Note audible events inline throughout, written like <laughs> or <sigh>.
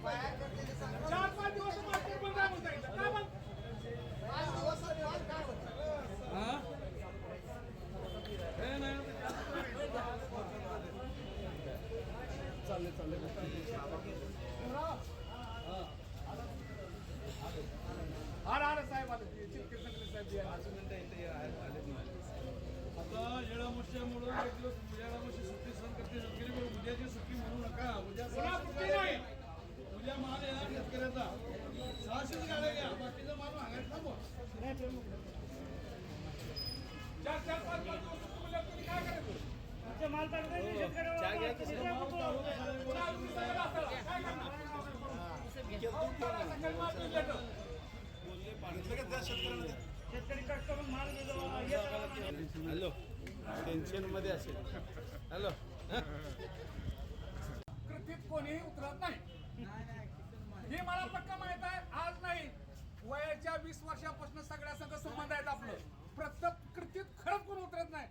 चार पाच दिवस मार्केट बंद आहे म्हणून सांगितलं. का मग? हा? हे नाही. अरे अरे साहेब आले चिरकिर सगळे साहेब जे आहे. आता येळामुश्यामुळं एक दिवस येळामुशी सुट्टी सहन करते शेतकरी पण उद्याची सुट्टी म्हणू नका उद्या सुट्टी नाही उद्या माल येणार शेतकऱ्याचा सहाशेच गाड्या घ्या बाकीचा माल मागायला थांबवा चार चार पाच पाच दिवस सुट्टी म्हणल्यावर तुम्ही काय करायचं माल ताळून काय करणार? हॅलो टेन्शनमध्ये असेल. हॅलो कृतीत कोणीही उतरत नाही. हे मला पक्का माहीत आहे आज नाही वयाच्या वीस वर्षापासून सगळ्या संघ संबंध आहेत आपलं प्रत्येक कृतीत खरंच कोण उतरत नाही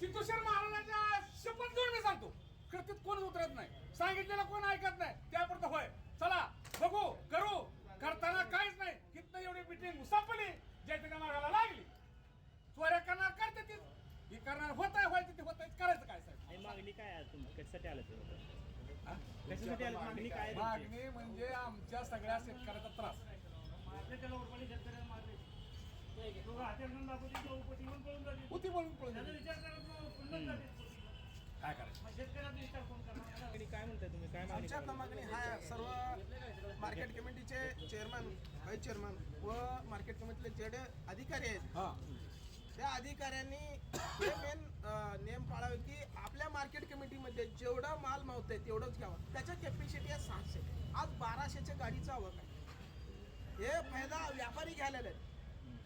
सिद्धेश्वर महाराजांच्या शपथ घेऊन मी सांगतो कृतीत कोण उतरत नाही सांगितलेलं कोण ऐकत नाही त्यापुरतं होय चला बघू करू करताना काहीच नाही कितनं एवढी मिटिंग संपली जैतिका मार्गाला लागली चोऱ्या करणार करते ती हे करणार होत आहे होय तिथे होत आहे करायचं काय साहेब आणि मागणी काय आहे तुमची कशासाठी आलं तुम्ही कशासाठी आलं मागणी काय आहे तुमची? मागणी म्हणजे आमच्या सगळ्या शेतकऱ्याचा त्रास. होती म्हणून पळून गेली. काय करायचं? मागणी काय म्हणताय तुम्ही? काय मागणी आमच्या मागणी हा सर्व मार्केट कमिटीचे चेअरमन व्हाईस चेअरमन व मार्केट कमिटीचे जेवढे अधिकारी आहेत हा. त्या अधिकाऱ्यांनी <coughs> हे मेन नियम पाळावे की आपल्या मार्केट कमिटीमध्ये जेवढा माल मावतंय तेवढंच घ्यावं. त्याच्या कॅपॅसिटी आहे सहाशे आज बाराशेच्या गाडीचा आवक आहे. हे फायदा व्यापारी घ्यायला आहेत.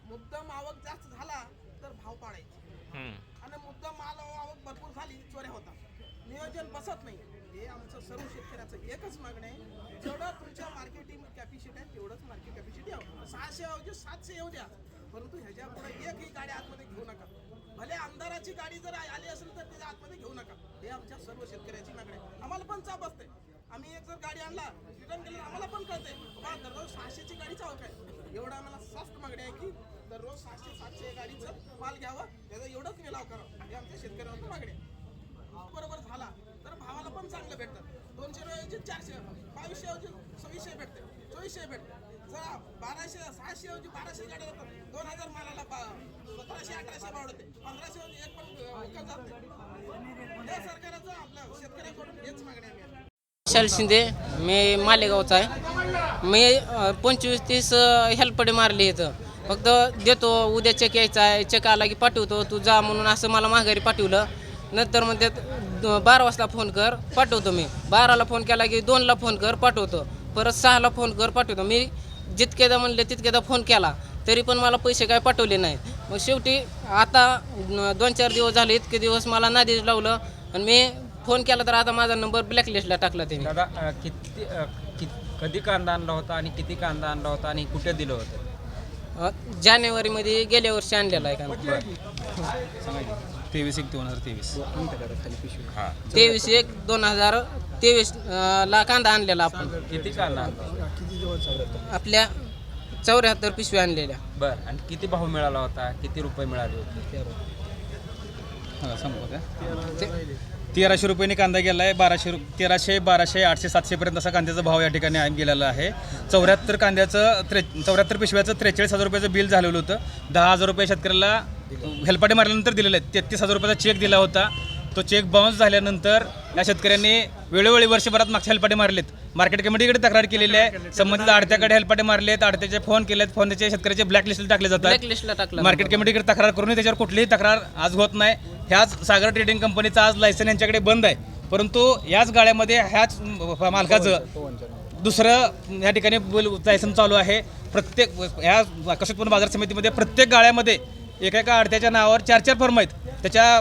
मुद्दम आवक जास्त झाला तर भाव पाडायचे. आणि मुद्दा माल आवक भरपूर झाली चोऱ्या होतात. नियोजन बसत नाही. हे आमचं सर्व शेतकऱ्याचं एकच मागणं आहे. जेवढं तुमच्या मार्केटिंग कॅपॅसिटी आहे तेवढंच मार्केट कॅपॅसिटी यावं सहाशे ऐवजी सातशे येऊ द्या. परंतु ह्याच्या पुढे एकही गाडी आतमध्ये घेऊ नका. भले गाडी जर आली असेल तर त्याच्या आतमध्ये घेऊ नका. हे आमच्या सर्व शेतकऱ्याची मागणी आहे. आम्हाला पण चाप असते. आम्ही एक जर गाडी आणला रिटर्न केलं आम्हाला पण कळते. बाबा दररोज सहाशेची गाडी चावक आहे. एवढं आम्हाला सॉफ्ट मागणी आहे की दररोज सहाशे सातशे गाडीचं माल घ्यावं. त्याचा एवढंच मिलाव करावं. हे आमच्या शेतकऱ्यांची मागणी आहे. बरोबर झाला. तर भावाला पण चांगलं भेटतं. दोनशे ऐवजी चारशे बावीसशे ऐवजी सव्वीसशे भेटते. चोवीसशे भेटते. जरा बाराशे सहाशे ऐवजी बाराशे गाड्या जातात. दोन हजार मालाला. सतराशे अठराशे भाव होते. पंधराशे एक पण जात सरकारचं आपल्या शेतकऱ्याकडून हेच मागणी आहे. विशाल शिंदे मी मालेगावचा आहे. मी पंचवीस तीस हेल्पडे मारले इथं. फक्त देतो उद्या चेक यायचा आहे चेक आला की पाठवतो तू जा म्हणून असं मला माघारी पाठवलं. नंतर मग त्यात बारा वाजता फोन कर पाठवतो मी. बाराला फोन केला की दोनला फोन कर पाठवतो. परत सहाला फोन कर पाठवतो. मी जितकेदा म्हणले तितकेदा फोन केला. तरी पण मला पैसे काय पाठवले नाहीत. मग शेवटी आता दोन चार दिवस झाले इतके दिवस मला नादीच लावलं आणि मी फोन केला तर आता माझा नंबर ब्लॅकलिस्टला टाकला त्यांनी. दादा अ, किती अ, कि- कधी कांदा आणला होता आणि किती कांदा आणला होता आणि कुठे दिलं होतं? अ, जानेवारीमध्ये गेल्या वर्षी आणलेला आहे का तेवीस एक दोन हजार तेवीस. तेवीस एक दोन हजार तेवीस अ, ला कांदा आणलेला आपण. किती कांदा आणला? आपल्या चौऱ्याहत्तर पिशव्या आणलेल्या. बर आणि किती भाव मिळाला होता? किती रुपये मिळाले होते? सांगू का तेराशे रुपयांनी कांदा गेला आहे बाराशे रु तेराशे बाराशे आठशे सातशेपर्यंत असा कांद्याचा भाव या ठिकाणी आहे- गेलेला आहे. चौऱ्याहत्तर कांद्याचं त्रे चौऱ्याहत्तर पिशव्याचं त्रेचाळीस हजार रुपयाचं बिल झालेलं होतं. दहा हजार रुपये शेतकऱ्याला हेलपाटे मारल्यानंतर दिलेले आहेत तेहतीस हजार रुपयाचा चेक दिला होता. तो चेक बाउन्स झाल्यानंतर या शेतकऱ्यांनी वेळोवेळी वर्षभरात मागच्या हेलपाटे मारलेत. मार्केट कमिटीकडे तक्रार केलेली आहे. संबंधित आडत्याकडे हेलपाटे मारलेत आडत्याचे फोन केलेत फोन त्याचे शेतकऱ्याचे ब्लॅक लिस्टला टाकले जातात मार्केट कमिटीकडे तक्रार करूनही त्याच्यावर कुठलीही तक्रार आज होत नाही. ह्याच सागर ट्रेडिंग कंपनीचं आज लायसन यांच्याकडे बंद आहे. परंतु याच गाड्यामध्ये ह्याच मालकाचं दुसरं या ठिकाणी लायसन चालू आहे. प्रत्येक ह्या आकर्षक उत्पन्न बाजार समितीमध्ये प्रत्येक गाळ्यामध्ये एका एका अडत्याच्या नावावर चार चार फर्म आहेत. त्याच्या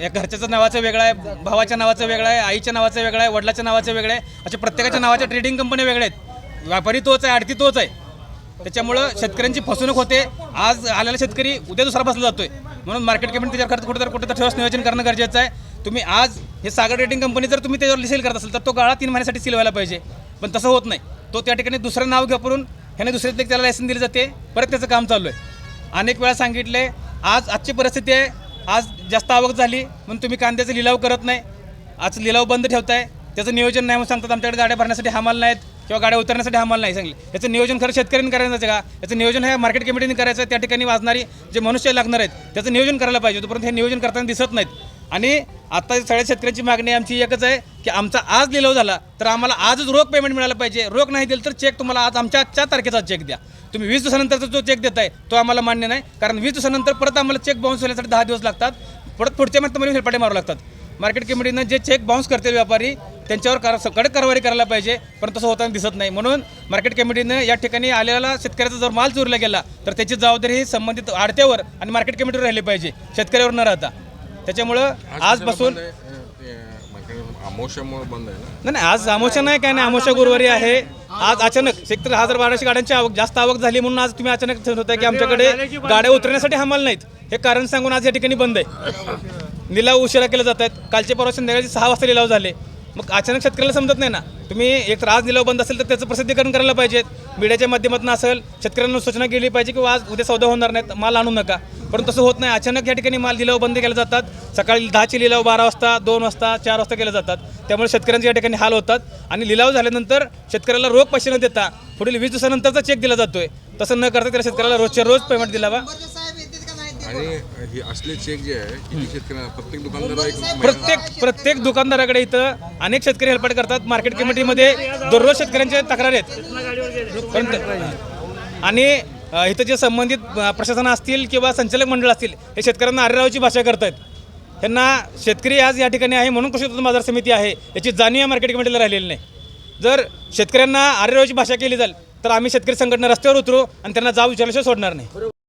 या घरच्याचं नावाचं वेगळं आहे भावाच्या नावाचं वेगळं आहे आईच्या नावाचं वेगळं आहे वडिलाच्या नावाचं वेगळं आहे अशा प्रत्येकाच्या नावाच्या ट्रेडिंग कंपन्या वेगळ्या आहेत. व्यापारी तोच आहे आडती तोच आहे. त्याच्यामुळं शेतकऱ्यांची फसवणूक होते. आज आलेला शेतकरी उद्या दुसरा बसला जातोय. म्हणून मार्केट कमिटी त्याच्यावर खर्च कुठेतरी कुठेतरी ठोस नियोजन करणं गरजेचं आहे. तुम्ही आज हे सागर ट्रेडिंग कंपनी जर तुम्ही त्याच्यावर सेल करत असेल तर तो गाळा तीन महिन्यासाठी सील व्हायला पाहिजे. पण तसं होत नाही. तो त्या ठिकाणी दुसरं नाव घेऊन ह्याने दुसऱ्या त्याला लायसन दिले जाते. परत त्याचं काम चालू आहे. अनेक वेळा सांगितले आज आजची परिस्थिती आहे आज जास्त आवक झाली म्हणून तुम्ही कांद्याचा लिलाव करत नाही. आज लिलाव बंद ठेवताय. त्याचं नियोजन नाही म्हणून सांगतात आमच्याकडे गाड्या भरण्यासाठी हमाल नाहीत किंवा गाड्या उतरण्यासाठी हमाल नाही सांगले. याचं नियोजन खरं शेतकऱ्यांनी करायचं का? याचं नियोजन हे मार्केट कमिटीने करायचं त्या ठिकाणी वाजणारी जे मनुष्य लागणार आहेत त्याचं नियोजन करायला पाहिजे तोपर्यंत हे नियोजन करताना दिसत नाहीत. आणि आता सगळ्या शेतकऱ्यांची मागणी आमची एकच आहे की आमचा आज लिलाव झाला तर आम्हाला आजच रोख पेमेंट मिळालं पाहिजे. रोख नाही दिलं तर चेक तुम्हाला आज आमच्या आजच्या तारखेचा चेक द्या. तुम्ही वीस दिवसानंतरचा जो चेक देताय तो आम्हाला मान्य नाही. कारण वीस दिवसानंतर परत आम्हाला चेक बाउन्स होण्यासाठी दहा दिवस लागतात. परत पुढच्या महिन्यात तुम्हाला हेलपाटे मारू लागतात. मार्केट कमिटीनं जे चेक बाउन्स करतील व्यापारी त्यांच्यावर कार कडक कारवाई करायला पाहिजे. पण तसं होताना दिसत नाही. म्हणून मार्केट कमिटीनं या ठिकाणी आलेला शेतकऱ्याचा जर माल चोरला गेला तर त्याची जबाबदारी ही संबंधित आडत्यावर आणि मार्केट कमिटीवर राहिली पाहिजे. शेतकऱ्यावर न राहता. त्याच्यामुळं आजपासून अमोशामुळे बंद आहे? ना? नाही नाही आज अमोशा नाही काय नाही अमोशा गुरुवारी आहे. आज अचानक सेक्टर हजार बाराशे गाड्यांची आवक जास्त आवक झाली म्हणून आज तुम्ही अचानक ठरवत होता की आमच्याकडे गाड्या उतरण्यासाठी हमाल नाहीत. हे कारण सांगून आज या ठिकाणी बंद आहे. <laughs> लिलाव उशिरा केले जात आहेत. कालचे परवा संध्याकाळी सहा वाजता लिलाव झाले. मग अचानक शेतकऱ्याला समजत नाही ना. तुम्ही एक त्रास आज लिलाव बंद असेल तर त्याचं प्रसिद्धीकरण करायला पाहिजेत. मीडियाच्या माध्यमातून असेल शेतकऱ्यांना सूचना केली पाहिजे की आज उद्या सौदा होणार नाहीत माल आणू नका. परंतु तसं होत नाही. अचानक या ठिकाणी माल लिलाव बंद केले जातात. सकाळी दहाचे लिलाव बारा वाजता दोन वाजता चार वाजता केले जातात. त्यामुळे शेतकऱ्यांचे या ठिकाणी हाल होतात. आणि लिलाव झाल्यानंतर शेतकऱ्याला रोख पैसे न देता पुढील वीस दिवसानंतरचा चेक दिला जातोय. तसं न करता त्याला शेतकऱ्याला रोजच्या रोज पेमेंट दिलावा. आणि हे असले चेक जे आहे शेतकऱ्यांना प्रत्येक एक प्रत्येक प्रत्येक दुकानदाराकडे इथं अनेक शेतकरी हेल्पाट करतात. मार्केट कमिटीमध्ये दररोज शेतकऱ्यांच्या तक्रारी आहेत. आणि अ, इथं जे संबंधित अ, प्रशासन असतील किंवा संचालक मंडळ असतील हे शेतकऱ्यांना अरेरावची भाषा करतायत. त्यांना शेतकरी आज या ठिकाणी आहे म्हणून कृषी उत्पन्न बाजार समिती आहे याची जाणीव या मार्केट कमिटीला राहिलेली नाही. जर शेतकऱ्यांना अरेरावची भाषा केली जाईल तर आम्ही शेतकरी संघटना रस्त्यावर उतरू आणि त्यांना जाब विचारल्याशिवाय सोडणार नाही.